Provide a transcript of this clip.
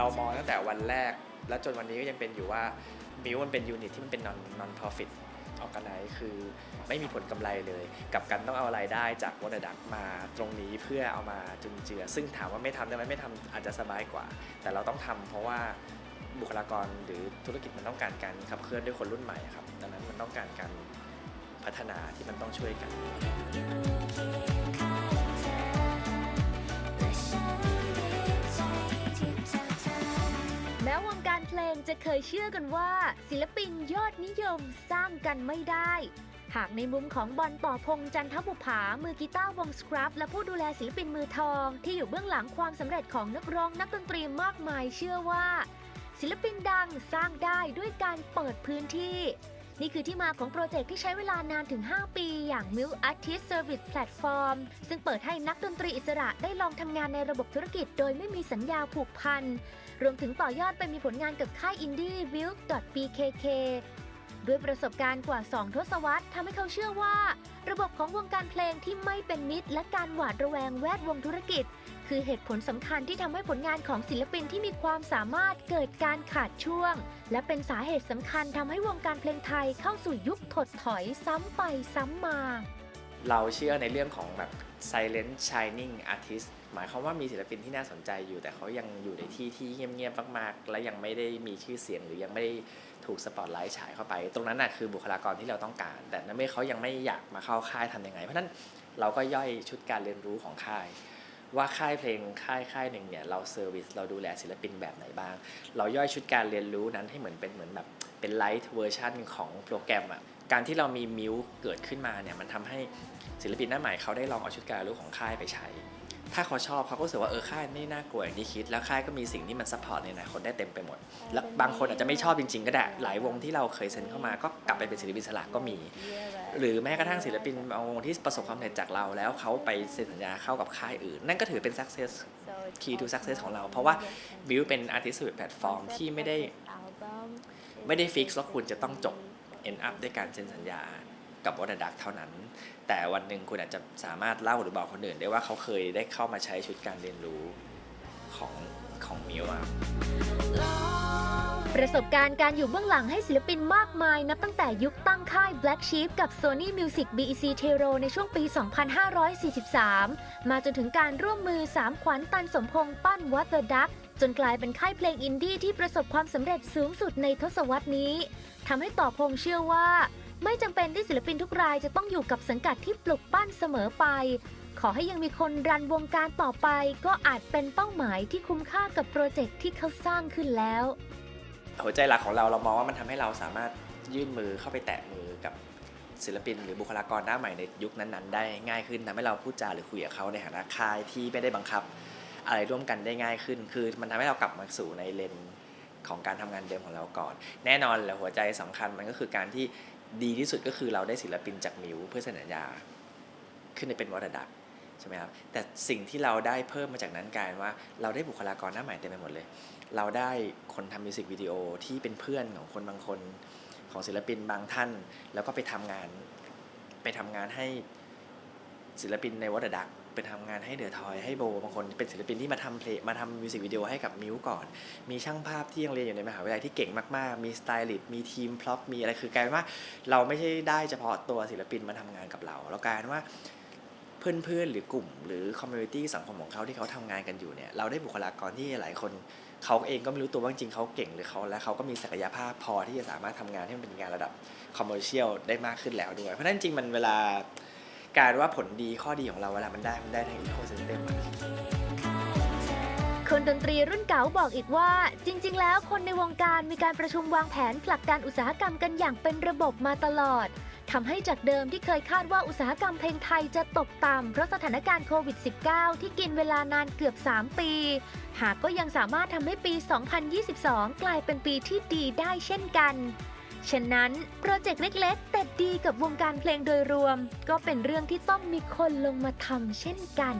เรามองตั้งแต่วันแรก แล้วจนวันนี้ก็ยังเป็นอยู่ว่ามิวมันเป็นยูนิตที่มันเป็น non non profit organize คือไม่มีผลกำไรเลยกับการต้องเอารายได้จากวัตดักมาตรงนี้เพื่อเอามาจุนเจือ ซึ่งถามว่าไม่ทำได้ไหมไม่ทำอาจจะสบายกว่า แต่เราต้องทำเพราะว่าบุคลากรหรือธุรกิจมันต้องการการขับเคลื่อนด้วยคนรุ่นใหม่ครับดังนั้นมันต้องการการพัฒนาที่มันต้องช่วยกัน แม้วงการเพลงจะเคยเชื่อกันว่า ศิลปินยอดนิยมสร้างกันไม่ได้ หากในมุมของบอลต่อพงจันทบุภา มือกีตาร์วงสครับ และผู้ดูแลศิลปินมือทอง ที่อยู่เบื้องหลังความสำเร็จของนักร้องนักดนตรีมากมายเชื่อว่า ศิลปินดังสร้างได้ด้วยการเปิดพื้นที่ นี่คือที่มาของโปรเจกต์ที่ใช้เวลานานถึง 5 ปีอย่าง m i l Artist Service Platform ซึ่งเปิดให้นักดนตรีอิสระได้ลองทำงานในระบบธุรกิจโดยไม่มีสัญญาผูกพัน รวมถึงต่อยอดไปมีผลงานกับค่ายอินดี้ w i l .bkk ด้วยประสบการณ์กว่า 2 ทศวรรษทำให้เขาเชื่อว่า ระบบของวงการเพลงที่ไม่เป็นมิตร และการหวาดระแวงแวดวงธุรกิจ คือเหตุผลสำคัญที่ทำให้ผลงานของศิลปินที่มีความสามารถเกิดการขาดช่วง และเป็นสาเหตุสำคัญทำให้วงการเพลงไทยเข้าสู่ยุคถดถอยซ้ำไปซ้ำมา เราเชื่อในเรื่องของแบบ silent shining artist หมายความว่ามีศิลปินที่น่าสนใจอยู่ แต่เขายังอยู่ในที่ที่เงียบๆมากๆ และยังไม่ได้มีชื่อเสียงหรือยังไม่ได้ถูกสปอตไลท์ฉายเข้าไป ตรงนั้นน่ะคือบุคลากรที่เราต้องการ แต่นั่นไม่เขายังไม่อยากมาเข้าค่ายทำยังไง เพราะนั้นเราก็ย่อยชุดการเรียนรู้ของค่าย ว่าค่ายเพลงค่ายค่ายหนึ่งเนี่ยเราเซอร์วิสเราดูแลศิลปินแบบไหนบ้าง เราย่อยชุดการเรียนรู้นั้นให้เหมือนเป็นเหมือนแบบเป็นไลท์เวอร์ชันของโปรแกรมอะการที่เรามีมิวเกิดขึ้นมาเนี่ยมันทำให้ศิลปินหน้าใหม่เขาได้ลองเอาชุดการเรียนรู้ของค่ายไปใช้ ถ้าเขาชอบเขาก็รู้สึกว่าเออค่ายไม่น่ากลัวอย่างที่คิด แล้วค่ายก็มีสิ่งที่มันซัพพอร์ตในอนาคตได้เต็มไปหมด แล้วบางคนอาจจะไม่ชอบจริง ๆ ก็ได้ หลายวงที่เราเคยเซ็นเข้ามาก็กลับไปเป็นศิลปินอิสระก็มี หรือแม้กระทั่งศิลปินบางวงที่ประสบความสำเร็จจากเรา แล้วเขาไปเซ็นสัญญาเข้ากับค่ายอื่น นั่นก็ถือเป็น success key to success ของเรา เพราะว่าบิวเป็น artist service platform ที่ไม่ได้ไม่ได้ฟิกว่าคุณจะต้องจบ end up ด้วยการเซ็นสัญญา กับวอ t ดักเท่านั้น แต่วันหนึ่งคุณอาจจะสามารถเล่าหรือบอกคนอื่นได้ว่าเขาเคยได้เข้ามาใช้ชุดการเรียนรู้ของของมิวอะประสบการณ์การอยู่เบื้องหลังให้ศิลปินมากมาย นับตั้งแต่ยุคตั้งค่าย Black Sheep กับ Sony Music BEC t e r o ในช่วงปี 2543 มาจนถึงการร่วมมือสามขวัญตันสมพงษ์ปั้นวัตเตอร์ดักจนกลายเป็นค่ายเพลงอินดี้ที่ประสบความสำเร็จสูงสุดในทศวรรษนี้ทำให้ต่อพงเชื่อว่า ไม่จำเป็นที่ศิลปินทุกรายจะต้องอยู่กับสังกัดที่ปลุกปั้นเสมอไป ขอให้ยังมีคนรันวงการต่อไป ก็อาจเป็นเป้าหมายที่คุ้มค่ากับโปรเจกต์ที่เขาสร้างขึ้นแล้ว หัวใจหลักของเราเรามองว่ามันทำให้เราสามารถยื่นมือเข้าไปแตะมือกับศิลปิน หรือบุคลากรหน้าใหม่ในยุคนั้นๆ ได้ง่ายขึ้นทำให้เราพูดจาหรือคุยกับเขาในฐานะค่ายที่ไม่ได้บังคับ อะไรร่วมกันได้ง่ายขึ้น คือมันทำให้เรากลับมาสู่ในเลนของการทำงานเดิมของเราก่อน แน่นอนแหละหัวใจสำคัญมันก็คือการที่ ดีที่สุดก็คือเราได้ศิลปินจากมิวเพื่อเซ็นสัญญาขึ้นในเป็นวัตดักใช่ไหมครับแต่สิ่งที่เราได้เพิ่มมาจากนั้นกลายว่า เราได้บุคลากรหน้าใหม่เต็มไปหมดเลย เราได้คนทำมิวสิกวิดีโอที่เป็นเพื่อนของคนบางคนของศิลปินบางท่าน แล้วก็ไปทำงานไปทำงานให้ ศิลปินในวัตดักไปทำงานให้เดือทอยให้โบบางคนเป็นศิลปินที่มาทำเพลงมาทำมิวสิกวิดีโอให้กับมิวก่อน มีช่างภาพที่ยังเรียนอยู่ในมหาวิทยาลัยที่เก่งมากๆ มีสไตลิสต์มีทีมพล็อปมีอะไรคือกลายเป็นว่า เราไม่ใช่ได้เฉพาะตัวศิลปินมาทำงานกับเราเรากลายเป็นว่าเพื่อนๆ หรือกลุ่ม หรือคอมมูนิตี้สังคมของเขาที่เขาทำงานกันอยู่เนี่ยเราได้บุคลากรที่หลายคนเขาเองก็ไม่รู้ตัวว่าจริงเขาเก่งหรือเขาและเขาก็มีศักยภาพพอที่จะสามารถทำงานให้มันเป็นงานระดับคอมเมอร์เชียลได้มากขึ้นแล้วด้วยเพราะนั้นจริงมันเวลา การว่าผลดีข้อดีของเราเวลามันได้มันได้ทั้งอีโคซิสเต็มคนดนตรีรุ่นเก่าบอกอีกว่า จริง ๆ แล้วคนในวงการมีการประชุมวางแผนผลักดันอุตสาหกรรมกันอย่างเป็นระบบมาตลอดทำให้จากเดิมที่เคยคาดว่าอุตสาหกรรมเพลงไทยจะตกต่ำเพราะสถานการณ์โควิด -19 ที่กินเวลานานเกือบ 3 ปี หากก็ยังสามารถทำให้ปี 2022 กลายเป็นปีที่ดีได้เช่นกัน ฉะนั้นโปรเจกต์เล็กๆ แต่ดีกับวงการเพลงโดยรวม ก็เป็นเรื่องที่ต้องมีคนลงมาทำเช่นกัน